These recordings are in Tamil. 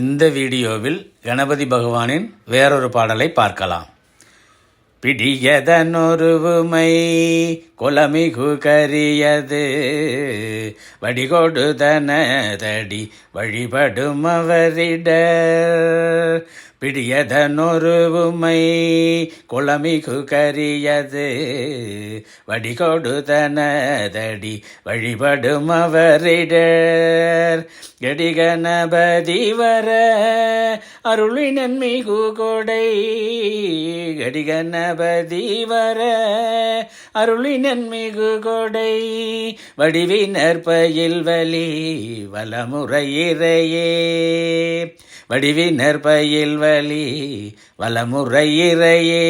இந்த வீடியோவில் கணபதி பகவானின் வேறொரு பாடலை பார்க்கலாம். பிடியதனொருவுமை குலமிகு கரியது வடிகொடுதனதடி வழிபடும் அவரிட பிடியதனொருவுமை குளமிகு கரியது. வடிகொடுதனதடி வழிபடும் அவரிடர் கடிகணபதி வர அருளினன் மிகு கொடை. கடிகணபதி வர அருளினன் மிகு கொடை. வடிவினர் பயில் வலி வலமுறையிறையே வடிவினர் பயில் வலி வலமுறையிறையே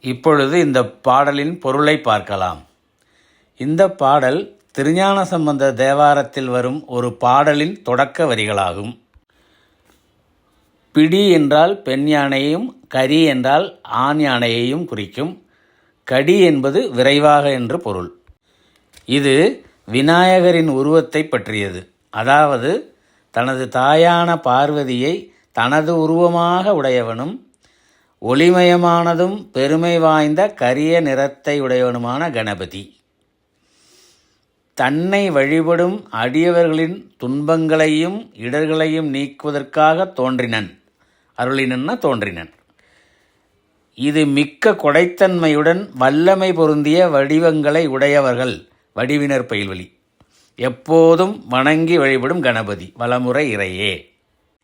இப்பொழுது இந்த பாடலின் பொருளை பார்க்கலாம். இந்த பாடல் திருஞான சம்பந்த தேவாரத்தில் வரும் ஒரு பாடலின் தொடக்க வரிகளாகும். பிடி என்றால் பெண் யானையையும் கரி என்றால் ஆண் யானையையும் குறிக்கும். கடி என்பது விரைவாக என்று பொருள். இது விநாயகரின் உருவத்தை பற்றியது. அதாவது தனது தாயான பார்வதியை தனது உருவமாக உடையவனும் ஒளிமயமானதும் பெருமை வாய்ந்த கரிய நிறத்தை உடையவனுமான கணபதி. தன்னை வழிபடும் அடியவர்களின் துன்பங்களையும் இடர்களையும் நீக்குவதற்காக தோன்றினன். அருளினன்னா தோன்றினன். இது மிக்க கொடைத்தன்மையுடன் வல்லமை பொருந்திய வடிவங்களை உடையவர்கள். வடிவினர் பயில்வழி. எப்போதும் வணங்கி வழிபடும் கணபதி வலமுறை இறையே.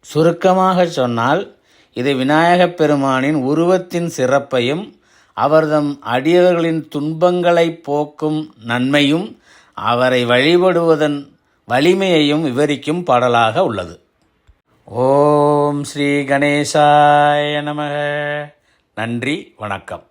சுருக்கமாக சொன்னால் இது விநாயகப் பெருமானின் உருவத்தின் சிறப்பையும் அவர்தம் அடியவர்களின் துன்பங்களை போக்கும் நன்மையும் அவரை வழிபடுவதன் வலிமையையும் விவரிக்கும் பாடலாக உள்ளது. ஓம் ஸ்ரீ கணேசாய நமக. நன்றி வணக்கம்.